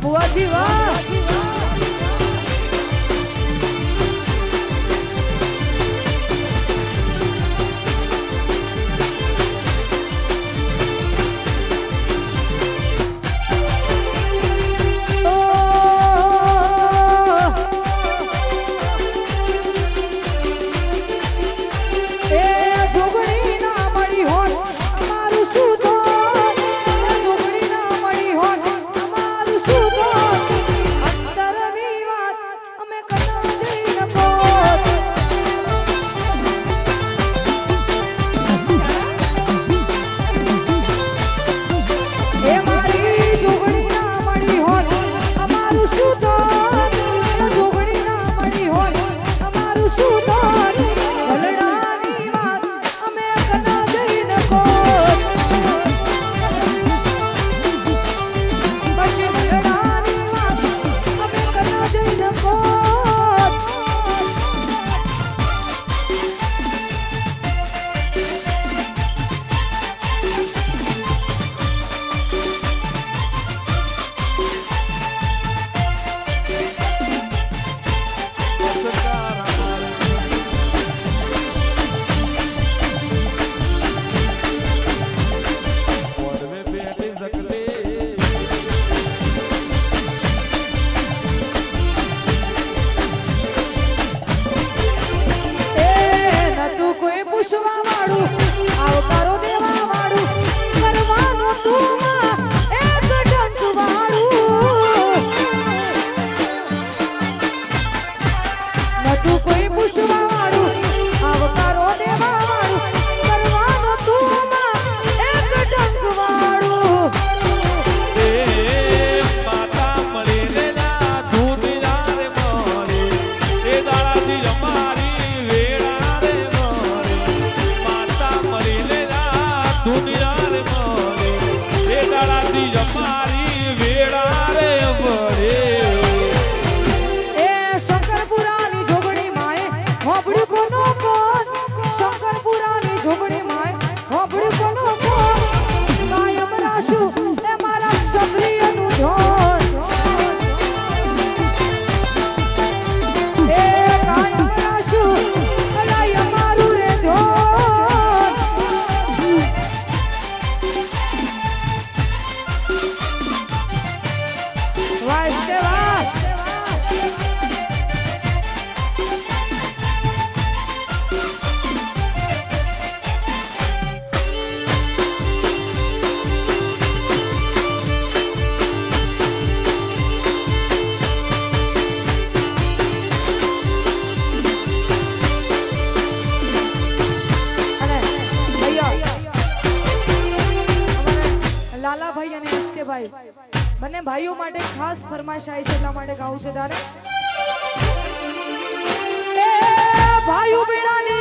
不客气啊！ખાસ ફરમાશ છે એટલા માટે ગાઉં છે તારે. ભાઈ ઉબીડાની